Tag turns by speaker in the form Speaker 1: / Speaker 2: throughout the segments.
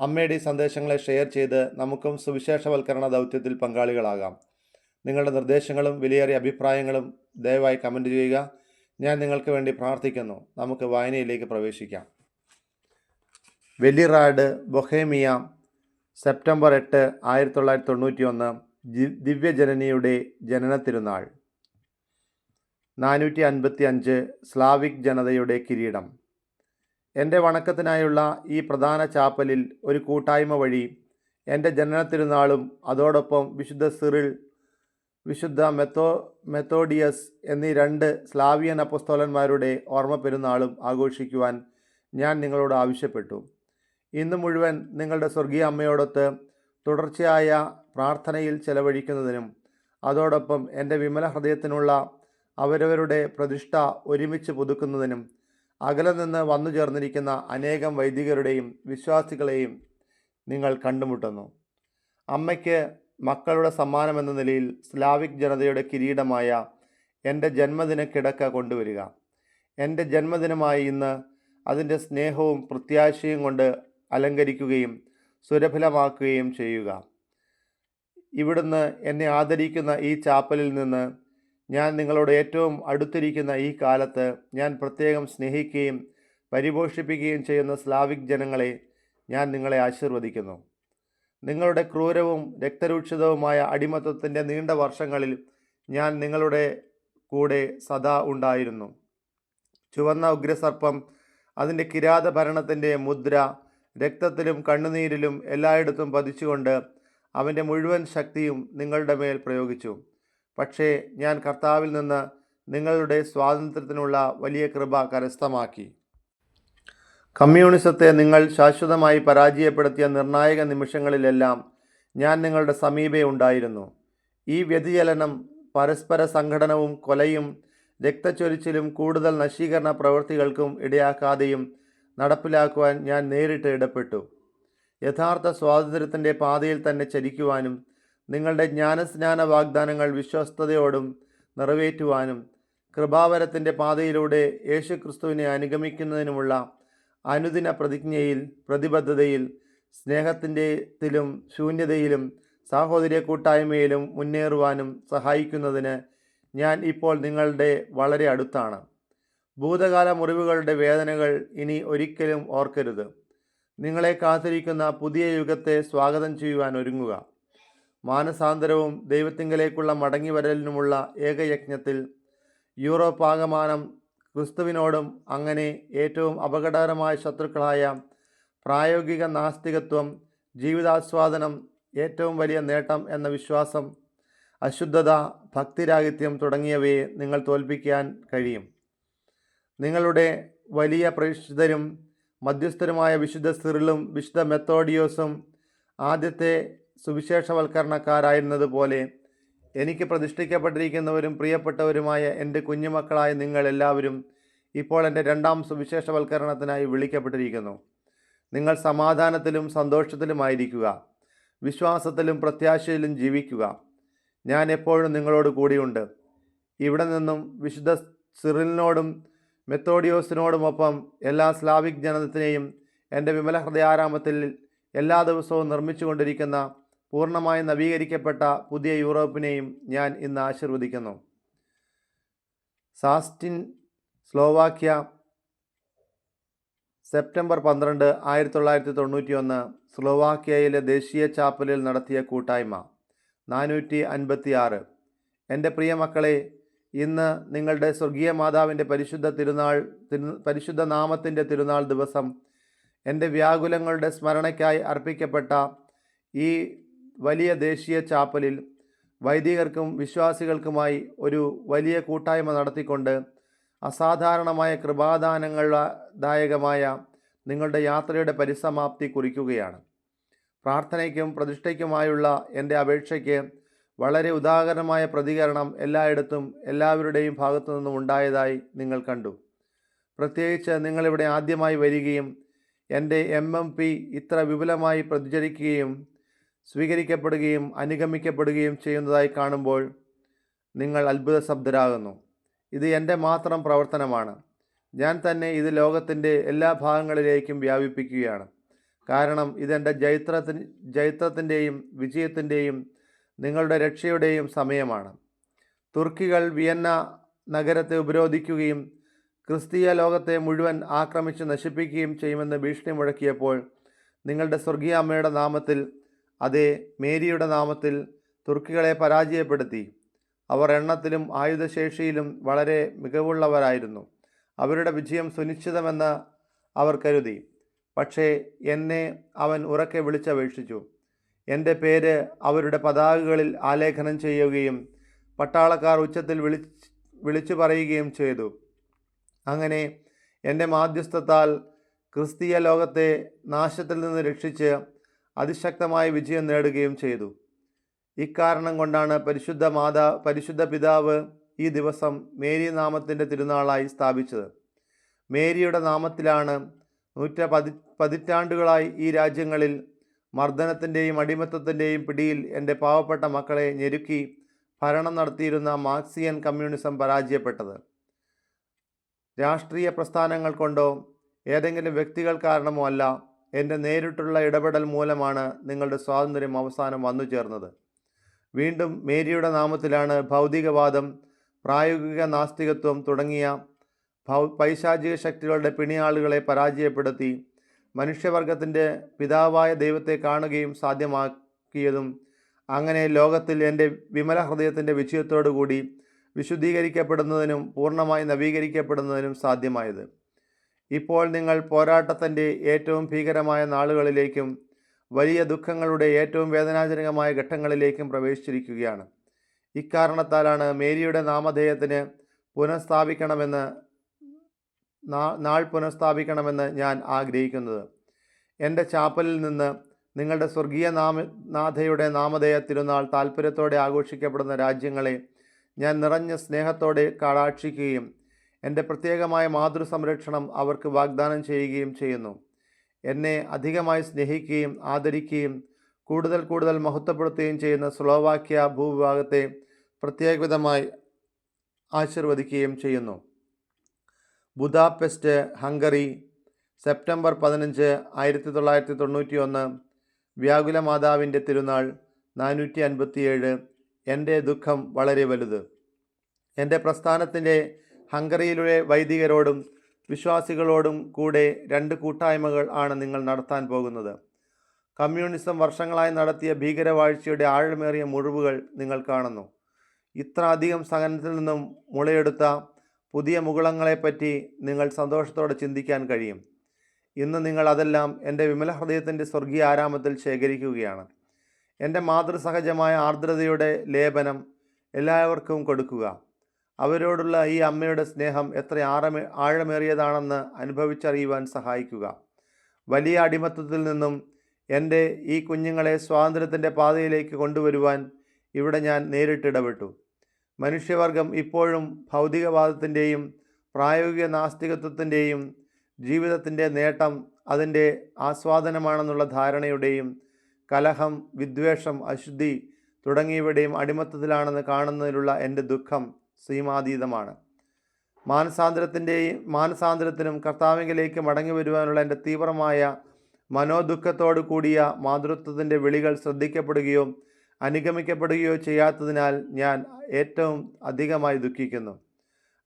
Speaker 1: അമ്മയുടെ ഈ സന്ദേശങ്ങളെ ഷെയർ ചെയ്ത് നമുക്കും സുവിശേഷവൽക്കരണ ദൗത്യത്തിൽ പങ്കാളികളാകാം. നിങ്ങളുടെ നിർദ്ദേശങ്ങളും വിലയേറിയ അഭിപ്രായങ്ങളും ദയവായി കമന്റ് ചെയ്യുക. ഞാൻ നിങ്ങൾക്ക് വേണ്ടി പ്രാർത്ഥിക്കുന്നു. നമുക്ക് വായനയിലേക്ക് പ്രവേശിക്കാം. വെല്ലിറാഡ് ബൊഹേമിയ സെപ്റ്റംബർ എട്ട് ആയിരത്തി തൊള്ളായിരത്തി തൊണ്ണൂറ്റി ഒന്ന് ദിവ്യജനനിയുടെ ജനന തിരുനാൾ നാനൂറ്റി അൻപത്തി അഞ്ച് സ്ലാവിക് ജനതയുടെ കിരീടം. എന്റെ വണക്കത്തിനായുള്ള ഈ പ്രധാന ചാപ്പലിൽ ഒരു കൂട്ടായ്മ വഴി എന്റെ ജനനത്തിരുന്നാളും അതോടൊപ്പം വിശുദ്ധ സിറിൽ വിശുദ്ധ മെത്തോ മെത്തോഡിയസ് എന്നീ രണ്ട് സ്ലാവിയൻ അപ്പസ്തോലന്മാരുടെ ഓർമ്മ പെരുന്നാളും ആഘോഷിക്കുവാൻ ഞാൻ നിങ്ങളോട് ആവശ്യപ്പെട്ടു. ഇന്ന് മുഴുവൻ നിങ്ങളുടെ സ്വർഗീയ അമ്മയോടൊത്ത് തുടർച്ചയായ പ്രാർത്ഥനയിൽ ചെലവഴിക്കുന്നതിനും അതോടൊപ്പം എന്റെ വിമല ഹൃദയത്തിനുള്ള അവരവരുടെ പ്രതിഷ്ഠ ഒരുമിച്ച് പുതുക്കുന്നതിനും അകലെ നിന്ന് വന്നു ചേർന്നിരിക്കുന്ന അനേകം വൈദികരുടെയും വിശ്വാസികളെയും നിങ്ങൾ കണ്ടുമുട്ടുന്നു. അമ്മയ്ക്ക് മക്കളുടെ സമ്മാനമെന്ന നിലയിൽ സ്ലാവിക് ജനതയുടെ കിരീടമായ എന്റെ ജന്മദിന കിടക്ക കൊണ്ടുവരിക. എന്റെ ജന്മദിനമായി ഇന്ന് അതിന്റെ സ്നേഹവും പ്രത്യാശയും കൊണ്ട് അലങ്കരിക്കുകയും സുരഭിലമാക്കുകയും ചെയ്യുക. ഇവിടുന്ന് എന്നെ ആദരിക്കുന്ന ഈ ചാപ്പലിൽ നിന്ന് ഞാൻ നിങ്ങളോട് ഏറ്റവും അടുത്തിരിക്കുന്ന ഈ കാലത്ത് ഞാൻ പ്രത്യേകം സ്നേഹിക്കുകയും പരിപോഷിപ്പിക്കുകയും ചെയ്യുന്ന സ്ലാവിക് ജനങ്ങളെ ഞാൻ നിങ്ങളെ ആശീർവദിക്കുന്നു. നിങ്ങളുടെ ക്രൂരവും രക്തരൂക്ഷിതവുമായ അടിമത്വത്തിന്റെ നീണ്ട വർഷങ്ങളിൽ ഞാൻ നിങ്ങളുടെ കൂടെ സദാ ഉണ്ടായിരുന്നു. ചുവന്ന ഉഗ്രസർപ്പം അതിന്റെ കിരാത ഭരണത്തിന്റെ മുദ്ര രക്തത്തിലും കണ്ണുനീരിലും എല്ലായിടത്തും പതിച്ചുകൊണ്ട് അവന്റെ മുഴുവൻ ശക്തിയും നിങ്ങളുടെ മേൽ പ്രയോഗിച്ചു. പക്ഷേ ഞാൻ കർത്താവിൽ നിന്ന് നിങ്ങളുടെ സ്വാതന്ത്ര്യത്തിനുള്ള വലിയ കൃപ കരസ്ഥമാക്കി. കമ്മ്യൂണിസത്തെ നിങ്ങൾ ശാശ്വതമായി പരാജയപ്പെടുത്തിയ നിർണായക നിമിഷങ്ങളിലെല്ലാം ഞാൻ നിങ്ങളുടെ സമീപേ ഉണ്ടായിരുന്നു. ഈ വ്യതിചലനം പരസ്പര സംഘടനവും കൊലയും രക്തച്ചൊരിച്ചിലും കൂടുതൽ നശീകരണ പ്രവൃത്തികൾക്കും ഇടയാക്കാതെയും നടപ്പിലാക്കുവാൻ ഞാൻ നേരിട്ട് ഇടപെട്ടു യഥാർത്ഥ സ്വാതന്ത്ര്യത്തിന്റെ പാതയിൽ തന്നെ ചരിക്കുവാനും നിങ്ങളുടെ ജ്ഞാനസ്നാന വാഗ്ദാനങ്ങൾ വിശ്വസ്തയോടും നിറവേറ്റുവാനും കൃപാവരത്തിന്റെ പാതയിലൂടെ യേശുക്രിസ്തുവിനെ അനുഗമിക്കുന്നതിനുമുള്ള അനുദിന പ്രതിജ്ഞയിൽ പ്രതിബദ്ധതയിൽ സ്നേഹത്തിന്റെത്തിലും ശൂന്യതയിലും സാഹോദര്യ കൂട്ടായ്മയിലും മുന്നേറുവാനും സഹായിക്കുന്നതിന് ഞാൻ ഇപ്പോൾ നിങ്ങളുടെ വളരെ അടുത്താണ്. ഭൂതകാല മുറിവുകളുടെ വേദനകൾ ഇനി ഒരിക്കലും ഓർക്കരുത്. നിങ്ങളെ കാത്തിരിക്കുന്ന പുതിയ യുഗത്തെ സ്വാഗതം ചെയ്യുവാൻ ഒരുങ്ങുക. മാനസാന്തരവും ദൈവത്തിങ്കലേക്കുള്ള മടങ്ങിവരലിനുമുള്ള ഏകയജ്ഞത്തിൽ യൂറോപ്പ് യൂറോപ്പാകമാനം ക്രിസ്തുവിനോടും അങ്ങനെ ഏറ്റവും അപകടകരമായ ശത്രുക്കളായ പ്രായോഗിക നാസ്തികത്വം ജീവിതാസ്വാദനം ഏറ്റവും വലിയ നേട്ടം എന്ന വിശ്വാസം അശുദ്ധത ഭക്തിരാഹിത്യം തുടങ്ങിയവയെ നിങ്ങൾ തോൽപ്പിക്കാൻ കഴിയും. നിങ്ങളുടെ വലിയ പ്രേക്ഷിതരും മധ്യസ്ഥരുമായ വിശുദ്ധ സിറിലും വിശുദ്ധ മെത്തോഡിയോസും ആദ്യത്തെ സുവിശേഷവൽക്കരണക്കാരായിരുന്നതുപോലെ എനിക്ക് പ്രതിഷ്ഠിക്കപ്പെട്ടിരിക്കുന്നവരും പ്രിയപ്പെട്ടവരുമായ എന്റെ കുഞ്ഞുമക്കളായ നിങ്ങൾ എല്ലാവരും ഇപ്പോൾ എന്റെ രണ്ടാം സുവിശേഷവൽക്കരണത്തിനായി വിളിക്കപ്പെട്ടിരിക്കുന്നു. നിങ്ങൾ സമാധാനത്തിലും സന്തോഷത്തിലുമായിരിക്കുക വിശ്വാസത്തിലും പ്രത്യാശയിലും ജീവിക്കുക. ഞാൻ എപ്പോഴും നിങ്ങളോട് കൂടിയുണ്ട്. ഇവിടെ നിന്നും വിശുദ്ധ സിറിലിനോടും മെത്തോഡിയോസിനോടുമൊപ്പം എല്ലാ സ്ലാവിക് ജനതത്തിനെയും എന്റെ വിമല ഹൃദയാരാമത്തിൽ എല്ലാ ദിവസവും നിർമ്മിച്ചുകൊണ്ടിരിക്കുന്ന പൂർണമായി നവീകരിക്കപ്പെട്ട പുതിയ യൂറോപ്പിനെയും ഞാൻ ഇന്ന് ആശീർവദിക്കുന്നു. സാസ്റ്റിൻ സ്ലോവാക്യ സെപ്റ്റംബർ പന്ത്രണ്ട് ആയിരത്തി തൊള്ളായിരത്തി തൊണ്ണൂറ്റി ഒന്ന് സ്ലോവാക്യയിലെ ദേശീയ ചാപ്പലിൽ നടത്തിയ കൂട്ടായ്മ നാനൂറ്റി അൻപത്തി ആറ് എന്റെ പ്രിയ മക്കളെ ഇന്ന് നിങ്ങളുടെ സ്വർഗീയ മാതാവിന്റെ പരിശുദ്ധ തിരുനാൾ തിരു പരിശുദ്ധ നാമത്തിന്റെ തിരുനാൾ ദിവസം എന്റെ വ്യാകുലങ്ങളുടെ സ്മരണയ്ക്കായി അർപ്പിക്കപ്പെട്ട ഈ വലിയ ദേശീയ ചാപ്പലിൽ വൈദികർക്കും വിശ്വാസികൾക്കുമായി ഒരു വലിയ കൂട്ടായ്മ നടത്തിക്കൊണ്ട് അസാധാരണമായ കൃപാദാനങ്ങളായകമായ നിങ്ങളുടെ യാത്രയുടെ പരിസമാപ്തി കുറിക്കുകയാണ്. പ്രാർത്ഥനയ്ക്കും പ്രതിഷ്ഠയ്ക്കുമായുള്ള എന്റെ അപേക്ഷയ്ക്ക് വളരെ ഉദാഹരണമായ പ്രതികരണം എല്ലായിടത്തും എല്ലാവരുടെയും ഭാഗത്തു നിന്നും ഉണ്ടായതായി നിങ്ങൾ കണ്ടു. പ്രത്യേകിച്ച് നിങ്ങളിവിടെ ആദ്യമായി വരികയും എന്റെ എം എം പി ഇത്ര വിപുലമായി പ്രചരിക്കുകയും സ്വീകരിക്കപ്പെടുകയും അനുഗമിക്കപ്പെടുകയും ചെയ്യുന്നതായി കാണുമ്പോൾ നിങ്ങൾ അത്ഭുത ശബ്ദരാകുന്നു ഇത് എന്റെ മാത്രം പ്രവർത്തനമാണ്. ഞാൻ തന്നെ ഇത് ലോകത്തിന്റെ എല്ലാ ഭാഗങ്ങളിലേക്കും വ്യാപിപ്പിക്കുകയാണ്. കാരണം ഇതെന്റെ ജൈത്രത്തിന് ജൈത്രത്തിന്റെയും വിജയത്തിന്റെയും നിങ്ങളുടെ രക്ഷയുടെയും സമയമാണ്. തുർക്കികൾ വിയന്ന നഗരത്തെ ഉപരോധിക്കുകയും ക്രിസ്തീയ ലോകത്തെ മുഴുവൻ ആക്രമിച്ച് നശിപ്പിക്കുകയും ചെയ്യുമെന്ന് ഭീഷണി മുഴക്കിയപ്പോൾ നിങ്ങളുടെ സ്വർഗീയ അമ്മയുടെ നാമത്തിൽ അതേ മേരിയുടെ നാമത്തിൽ തുർക്കികളെ പരാജയപ്പെടുത്തി. അവർ എണ്ണത്തിലും ആയുധശേഷിയിലും വളരെ മികവുള്ളവരായിരുന്നു. അവരുടെ വിജയം സുനിശ്ചിതമെന്ന് അവർ കരുതി. പക്ഷേ എന്നെ അവൻ ഉറക്കെ വിളിച്ചപേക്ഷിച്ചു. എന്റെ പേര് അവരുടെ പതാകകളിൽ ആലേഖനം ചെയ്യുകയും പട്ടാളക്കാർ ഉച്ചത്തിൽ വിളി വിളിച്ചു പറയുകയും ചെയ്തു. അങ്ങനെ എന്റെ മാധ്യസ്ഥത്താൽ ക്രിസ്തീയ ലോകത്തെ നാശത്തിൽ നിന്ന് രക്ഷിച്ച് അതിശക്തമായ വിജയം നേടുകയും ചെയ്തു. ഇക്കാരണം കൊണ്ടാണ് പരിശുദ്ധ മാതാ പരിശുദ്ധ പിതാവ് ഈ ദിവസം മേരി നാമത്തിന്റെ തിരുനാളായി സ്ഥാപിച്ചത്. മേരിയുടെ നാമത്തിലാണ് നൂറ്റ പതി പതിറ്റാണ്ടുകളായി ഈ രാജ്യങ്ങളിൽ മർദ്ദനത്തിന്റെയും അടിമത്തത്തിന്റെയും പിടിയിൽ എന്റെ പാവപ്പെട്ട മക്കളെ ഞെരുക്കി ഭരണം നടത്തിയിരുന്ന മാർക്സിയൻ കമ്മ്യൂണിസം പരാജയപ്പെട്ടത്. രാഷ്ട്രീയ പ്രസ്ഥാനങ്ങൾ കൊണ്ടോ ഏതെങ്കിലും വ്യക്തികൾ കാരണമോ അല്ല എന്റെ നേരിട്ടുള്ള ഇടപെടൽ മൂലമാണ് നിങ്ങളുടെ സ്വാതന്ത്ര്യം അവസാനം വന്നു ചേർന്നത്. വീണ്ടും മേരിയുടെ നാമത്തിലാണ് ഭൗതികവാദം പ്രായോഗിക നാസ്തികത്വം തുടങ്ങിയ പൈശാചിക ശക്തികളുടെ പിണിയാളുകളെ പരാജയപ്പെടുത്തി മനുഷ്യവർഗത്തിന്റെ പിതാവായ ദൈവത്തെ കാണുകയും സാധ്യമാക്കിയതും അങ്ങനെ ലോകത്തിൽ എന്റെ വിമല ഹൃദയത്തിന്റെ വിജയത്തോടുകൂടി വിശുദ്ധീകരിക്കപ്പെടുന്നതിനും പൂർണമായി നവീകരിക്കപ്പെടുന്നതിനും സാധ്യമായത്. ഇപ്പോൾ നിങ്ങൾ പോരാട്ടത്തിന്റെ ഏറ്റവും ഭീകരമായ നാളുകളിലേക്കും വലിയ ദുഃഖങ്ങളുടെ ഏറ്റവും വേദനാജനകമായ ഘട്ടങ്ങളിലേക്കും പ്രവേശിച്ചിരിക്കുകയാണ്. ഇക്കാരണത്താലാണ് മേരിയുടെ നാമധേയത്തിന് പുനഃസ്ഥാപിക്കണമെന്ന് നാൾ പുനഃസ്ഥാപിക്കണമെന്ന് ഞാൻ ആഗ്രഹിക്കുന്നത്. എന്റെ ചാപ്പലിൽ നിന്ന് നിങ്ങളുടെ സ്വർഗീയ നാമ നാഥയുടെ നാമധേയ തിരുനാൾ താല്പര്യത്തോടെ ആഘോഷിക്കപ്പെടുന്ന രാജ്യങ്ങളെ ഞാൻ നിറഞ്ഞ സ്നേഹത്തോടെ കടാക്ഷിക്കുകയും എന്റെ പ്രത്യേകമായ മാതൃസംരക്ഷണം അവർക്ക് വാഗ്ദാനം ചെയ്യുകയും ചെയ്യുന്നു. എന്നെ അധികമായി സ്നേഹിക്കുകയും ആദരിക്കുകയും കൂടുതൽ കൂടുതൽ മഹത്വപ്പെടുത്തുകയും ചെയ്യുന്ന സ്ലോവാക്യ ഭൂവിഭാഗത്തെ പ്രത്യേകവിധമായി ആശീർവദിക്കുകയും ചെയ്യുന്നു. ബുദാപെസ്റ്റ് ഹംഗറി സെപ്റ്റംബർ പതിനഞ്ച് ആയിരത്തി തൊള്ളായിരത്തി തൊണ്ണൂറ്റി ഒന്ന് വ്യാകുല മാതാവിന്റെ തിരുനാൾ നാനൂറ്റി അൻപത്തിയേഴ് എന്റെ ദുഃഖം വളരെ വലുത്. എന്റെ പ്രസ്ഥാനത്തിന്റെ ഹംഗറിയിലെ വൈദികരോടും വിശ്വാസികളോടും കൂടെ രണ്ട് കൂട്ടായ്മകൾ ആണ് നിങ്ങൾ നടത്താൻ പോകുന്നത്. കമ്മ്യൂണിസം വർഷങ്ങളായി നടത്തിയ ഭീകരവാഴ്ചയുടെ ആഴമേറിയ മുറിവുകൾ നിങ്ങൾ കാണുന്നു. ഇത്ര അധികം സഹനത്തിൽ നിന്നും മുളയെടുത്ത പുതിയ മുകുളങ്ങളെപ്പറ്റി നിങ്ങൾ സന്തോഷത്തോടെ ചിന്തിക്കാൻ കഴിയും. ഇന്ന് നിങ്ങൾ അതെല്ലാം എന്റെ വിമല ഹൃദയത്തിന്റെ സ്വർഗീയ ആരാമത്തിൽ ശേഖരിക്കുകയാണ്. എന്റെ മാതൃസഹജമായ ആർദ്രതയുടെ ലേപനം എല്ലാവർക്കും കൊടുക്കുക. അവരോടുള്ള ഈ അമ്മയുടെ സ്നേഹം എത്ര ആഴമേ ആഴമേറിയതാണെന്ന് അനുഭവിച്ചറിയുവാൻ സഹായിക്കുക. വലിയ അടിമത്തത്തിൽ നിന്നും എന്റെ ഈ കുഞ്ഞുങ്ങളെ സ്വാതന്ത്ര്യത്തിന്റെ പാതയിലേക്ക് കൊണ്ടുവരുവാൻ ഇവിടെ ഞാൻ നേരിട്ടിടപെട്ടു മനുഷ്യവർഗം ഇപ്പോഴും ഭൗതികവാദത്തിന്റെയും പ്രായോഗിക നാസ്തികത്വത്തിന്റെയും ജീവിതത്തിന്റെ നേട്ടം അതിന്റെ ആസ്വാദനമാണെന്നുള്ള ധാരണയുടെയും കലഹം വിദ്വേഷം അശുദ്ധി തുടങ്ങിയവയുടെയും അടിമത്തത്തിലാണെന്ന് കാണുന്നതിലുള്ള എന്റെ ദുഃഖം സീമാതീതമാണ്. മാനസാന്തരത്തിന്റെയും മാനസാന്തരത്തിനും കർത്താവിങ്കിലേക്ക് മടങ്ങി വരുവാനുള്ള എന്റെ തീവ്രമായ മനോദുഃഖത്തോടു കൂടിയ മാതൃത്വത്തിന്റെ വിളികൾ ശ്രദ്ധിക്കപ്പെടുകയോ അനുഗമിക്കപ്പെടുകയോ ചെയ്യാത്തതിനാൽ ഞാൻ ഏറ്റവും അധികമായി ദുഃഖിക്കുന്നു.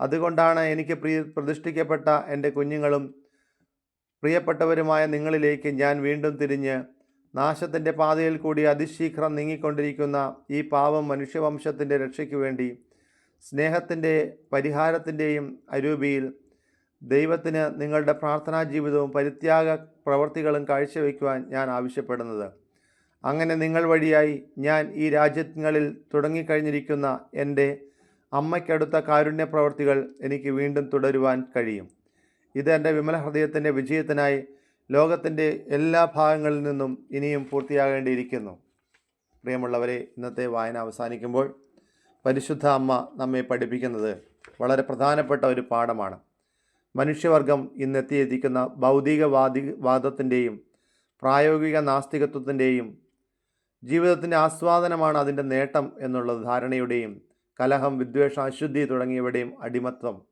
Speaker 1: അതുകൊണ്ടാണ് എനിക്ക് പ്രിയ പ്രതിഷ്ഠിക്കപ്പെട്ട എന്റെ കുഞ്ഞുങ്ങളും പ്രിയപ്പെട്ടവരുമായ നിങ്ങളിലേക്ക് ഞാൻ വീണ്ടും തിരിഞ്ഞ് നാശത്തിന്റെ പാതയിൽ കൂടി അതിശീഘ്രം നീങ്ങിക്കൊണ്ടിരിക്കുന്ന ഈ പാവം മനുഷ്യവംശത്തിന്റെ രക്ഷയ്ക്ക് വേണ്ടി സ്നേഹത്തിന്റെ പരിഹാരത്തിന്റെയും അരൂപിയിൽ ദൈവത്തിന് നിങ്ങളുടെ പ്രാർത്ഥനാ ജീവിതവും പരിത്യാഗ പ്രവർത്തികളും കാഴ്ചവെക്കുവാൻ ഞാൻ ആവശ്യപ്പെടുന്നത്. അങ്ങനെ നിങ്ങൾ വഴിയായി ഞാൻ ഈ രാജ്യങ്ങളിൽ തുടങ്ങിക്കഴിഞ്ഞിരിക്കുന്ന എന്റെ അമ്മയ്ക്കടുത്ത കാരുണ്യ പ്രവർത്തികൾ എനിക്ക് വീണ്ടും തുടരുവാൻ കഴിയും. ഇത് എന്റെ വിമല ഹൃദയത്തിന്റെ വിജയത്തിനായി ലോകത്തിന്റെ എല്ലാ ഭാഗങ്ങളിൽ നിന്നും ഇനിയും പൂർത്തിയാകേണ്ടിയിരിക്കുന്നു. പ്രിയമുള്ളവരെ ഇന്നത്തെ വായന അവസാനിക്കുമ്പോൾ പരിശുദ്ധ അമ്മ നമ്മെ പഠിപ്പിക്കുന്നത് വളരെ പ്രധാനപ്പെട്ട ഒരു പാഠമാണ്. മനുഷ്യവർഗം ഇന്നെത്തിയിരിക്കുന്ന ഭൗതികവാദി വാദത്തിന്റെയും പ്രായോഗിക നാസ്തികത്വത്തിന്റെയും ജീവിതത്തിന്റെ ആസ്വാദനമാണ് അതിന്റെ നേട്ടം എന്നുള്ള ധാരണയുടെയും കലഹം വിദ്വേഷം അശുദ്ധി തുടങ്ങിയവയുടെയും അടിമത്വം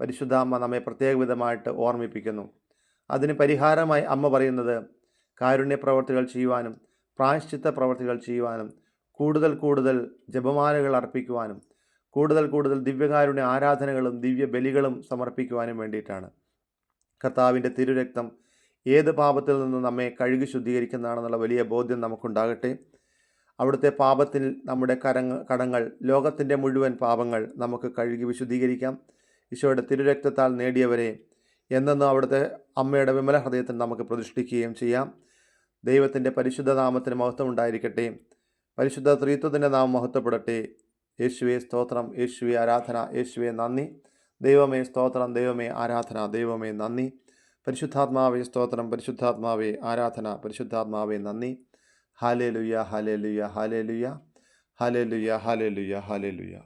Speaker 1: പരിശുദ്ധ അമ്മ നമ്മെ പ്രത്യേകവിധമായിട്ട് ഓർമ്മിപ്പിക്കുന്നു. അതിന് പരിഹാരമായി അമ്മ പറയുന്നത് കാരുണ്യ പ്രവർത്തികൾ ചെയ്യുവാനും പ്രായശ്ചിത്ത പ്രവർത്തികൾ ചെയ്യുവാനും കൂടുതൽ കൂടുതൽ ജപമാലകൾ അർപ്പിക്കുവാനും കൂടുതൽ കൂടുതൽ ദിവ്യകാരുടെ ആരാധനകളും ദിവ്യ ബലികളും സമർപ്പിക്കുവാനും വേണ്ടിയിട്ടാണ്. കർത്താവിന്റെ തിരുരക്തം ഏത് പാപത്തിൽ നിന്നും നമ്മെ കഴുകി ശുദ്ധീകരിക്കുന്നതാണെന്നുള്ള വലിയ ബോധ്യം നമുക്കുണ്ടാകട്ടെ. അവിടുത്തെ പാപത്തിൽ നമ്മുടെ കരങ്ങ കടങ്ങൾ ലോകത്തിന്റെ മുഴുവൻ പാപങ്ങൾ നമുക്ക് കഴുകി വിശുദ്ധീകരിക്കാം. ഈശോയുടെ തിരുരക്തത്താൽ നേടിയവരെ എന്നെന്നും അവിടുത്തെ അമ്മയുടെ വിമല ഹൃദയത്തിൽ നമുക്ക് പ്രതിഷ്ഠിക്കുകയും ചെയ്യാം. ദൈവത്തിന്റെ പരിശുദ്ധ നാമത്തിന് മഹത്വം ഉണ്ടായിരിക്കട്ടെ പരിശുദ്ധ ത്രീത്വത്തിന്റെ നാമം മഹത്വപ്പെടട്ടെ. യേശുവെ സ്തോത്രം. യേശുവെ ആരാധന. യേശുവെ നന്ദി. ദൈവമേ സ്തോത്രം. ദൈവമേ ആരാധന. ദൈവമേ നന്ദി. പരിശുദ്ധാത്മാവേ സ്തോത്രം. പരിശുദ്ധാത്മാവേ ആരാധന. പരിശുദ്ധാത്മാവേ നന്ദി. ഹാലേ ലുയ്യ ഹാലേ ലുയ്യ ഹാലേ ലുയ്യ ഹാലേ ലുയ്യ ഹാലേ ലുയ്യ ഹാലേ ലുയ്യ